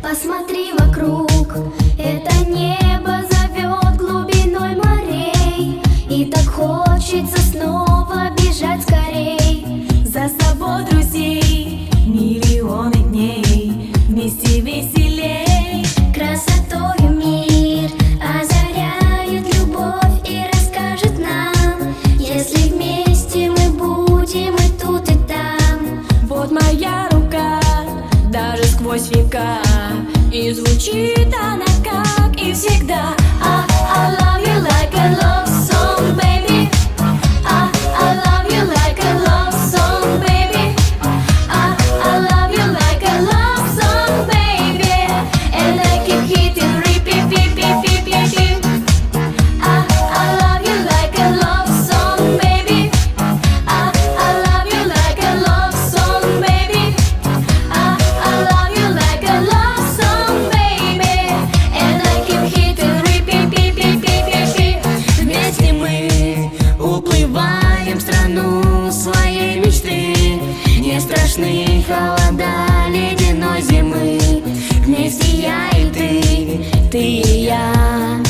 Посмотри вокруг, это улыбка И звучит она как и всегда. I, I love you like I love холода ледяной зимы, вместе я и ты, ты и я.